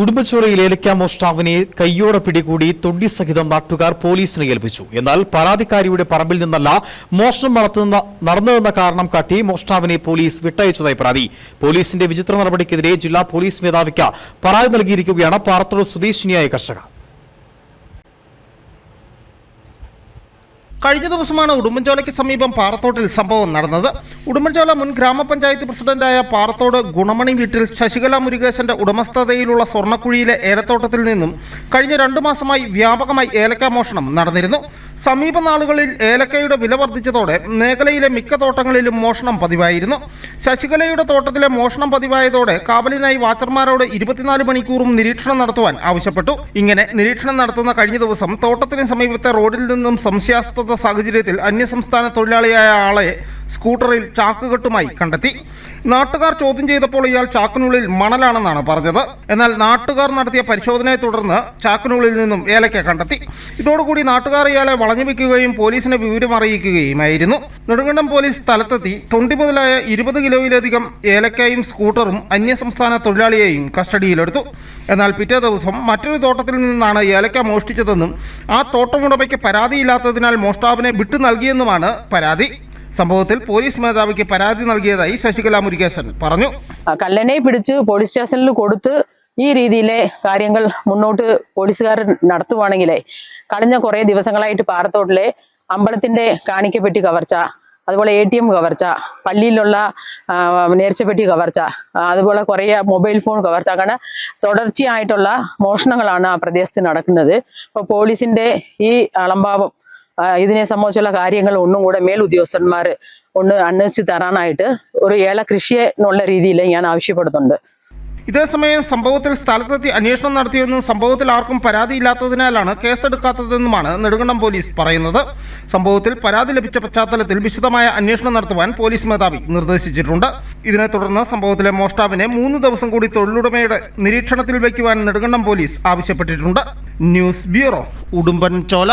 ഉടുമ്പച്ചോലയിൽ ഏലക്ക മോഷ്ടാവിനെ കയ്യോടെ പിടികൂടി തൊണ്ടി സഹിതം നാട്ടുകാർ പോലീസിനെ ഏൽപ്പിച്ചു. എന്നാൽ പരാതിക്കാരിയുടെ പറമ്പിൽ നിന്നല്ല മോഷണം നടത്തുന്ന നടന്നതെന്ന കാരണം കാട്ടി മോഷ്ടാവിനെ പോലീസ് വിട്ടയച്ചതായി പരാതി. പോലീസിന്റെ വിചിത്ര നടപടിക്കെതിരെ ജില്ലാ പോലീസ് മേധാവിക്ക് പരാതി നൽകിയിരിക്കുകയാണ് പാറത്തോട് സ്വദേശിനിയായ കർഷക. കഴിഞ്ഞ ദിവസമാണ് ഉടുമ്പൻചോലയ്ക്ക് സമീപം പാറത്തോട്ടിൽ സംഭവം നടന്നത്. ഉടുമ്പൻചോല മുൻ ഗ്രാമപഞ്ചായത്ത് പ്രസിഡന്റായ പാറത്തോട് ഗുണമണി വീട്ടിൽ ശശികല മുരുകേശന്റെ ഉടമസ്ഥതയിലുള്ള സ്വർണക്കുഴിയിലെ ഏലത്തോട്ടത്തിൽ നിന്നും കഴിഞ്ഞ രണ്ടു മാസമായി വ്യാപകമായി ഏലക്ക മോഷണം നടന്നിരുന്നു. സമീപ നാളുകളിൽ ഏലക്കയുടെ വില വർദ്ധിച്ചതോടെ മേഖലയിലെ മിക്ക തോട്ടങ്ങളിലും മോഷണം പതിവായിരുന്നു. ശശികലയുടെ തോട്ടത്തിലെ മോഷണം പതിവായതോടെ കാവലിനായി വാച്ചർമാരോട് ഇരുപത്തിനാല് മണിക്കൂറും നിരീക്ഷണം നടത്തുവാൻ ആവശ്യപ്പെട്ടു. ഇങ്ങനെ നിരീക്ഷണം നടത്തുന്ന കഴിഞ്ഞ ദിവസം തോട്ടത്തിന് സമീപത്തെ റോഡിൽ നിന്നും സംശയാസ്പദ സാഹചര്യത്തിൽ അന്യസംസ്ഥാന തൊഴിലാളിയായ ആളെ സ്കൂട്ടറിൽ ചാക്കുകെട്ടുമായി കണ്ടെത്തി. നാട്ടുകാർ ചോദ്യം ചെയ്തപ്പോൾ ഇയാൾ ചാക്കിനുള്ളിൽ മണലാണെന്നാണ് പറഞ്ഞത്. എന്നാൽ നാട്ടുകാർ നടത്തിയ പരിശോധനയെ തുടർന്ന് ചാക്കിനുള്ളിൽ നിന്നും ഏലക്ക കണ്ടെത്തി. ഇതോടുകൂടി നാട്ടുകാർ ഇയാളെ വളഞ്ഞു വെക്കുകയും പോലീസിനെ വിവരം അറിയിക്കുകയുമായിരുന്നു. നെടുങ്കണ്ടം പോലീസ് സ്ഥലത്തെത്തി. തൊണ്ടി മുതലായ ഇരുപത് കിലോയിലധികം ഏലക്കായും സ്കൂട്ടറും അന്യസംസ്ഥാന തൊഴിലാളിയെയും കസ്റ്റഡിയിലെടുത്തു. എന്നാൽ പിറ്റേ ദിവസം മറ്റൊരു തോട്ടത്തിൽ നിന്നാണ് ഏലക്ക മോഷ്ടിച്ചതെന്നും ആ തോട്ടമുടമയ്ക്ക് പരാതിയില്ലാത്തതിനാൽ മോഷ്ടാവിനെ വിട്ടു നൽകിയെന്നുമാണ് പരാതി. സംഭവത്തിൽ പോലീസ് മേധാവിക്ക് പരാതി നൽകിയതായി ശശികല മുരുകേശൻ പറഞ്ഞു. കല്ലനെ പിടിച്ച് പോലീസ് സ്റ്റേഷനിൽ കൊടുത്ത് ഈ രീതിയിലെ കാര്യങ്ങൾ മുന്നോട്ട് പോലീസുകാർ നടത്തുവാണെങ്കിലേ കഴിഞ്ഞ കുറേ ദിവസങ്ങളായിട്ട് പാറത്തോട്ടിലെ അമ്പലത്തിന്റെ കാണിക്കപ്പെട്ടി കവർച്ച അതുപോലെ എ ടി എം കവർച്ച പള്ളിയിലുള്ള നേർച്ചപ്പെട്ടി കവർച്ച അതുപോലെ കുറേ മൊബൈൽ ഫോൺ കവർച്ച അങ്ങനെ തുടർച്ചയായിട്ടുള്ള മോഷണങ്ങളാണ് ആ പ്രദേശത്ത് നടക്കുന്നത്. അപ്പോൾ പോലീസിന്റെ ഈ അളംഭാവം ഇതിനെ സംബന്ധിച്ചുള്ള കാര്യങ്ങൾ ഒന്നും കൂടെ മേൽ ഉദ്യോഗസ്ഥന്മാർ ഒന്ന് അന്വേഷിച്ച് തരാനായിട്ട് ഒരു ഏല കൃഷിയെ എന്നുള്ള രീതിയിൽ ഞാൻ ആവശ്യപ്പെടുന്നുണ്ട്. ഇതേസമയം സംഭവത്തിൽ സ്ഥലത്തെത്തി അന്വേഷണം നടത്തിയെന്നും സംഭവത്തിൽ ആർക്കും പരാതിയില്ലാത്തതിനാലാണ് കേസെടുക്കാത്തതെന്നുമാണ് നെടുങ്കണ്ടം പോലീസ് പറയുന്നത്. സംഭവത്തിൽ പരാതി ലഭിച്ച പശ്ചാത്തലത്തിൽ വിശദമായ അന്വേഷണം നടത്തുവാൻ പോലീസ് മേധാവി നിർദ്ദേശിച്ചിട്ടുണ്ട്. ഇതിനെ തുടർന്ന് സംഭവത്തിലെ മോഷ്ടാവിനെ മൂന്ന് ദിവസം കൂടി തൊഴിലുടമയുടെ നിരീക്ഷണത്തിൽ വയ്ക്കുവാൻ നെടുങ്കണ്ടം പോലീസ് ആവശ്യപ്പെട്ടിട്ടുണ്ട്. News bureau Udumbanchola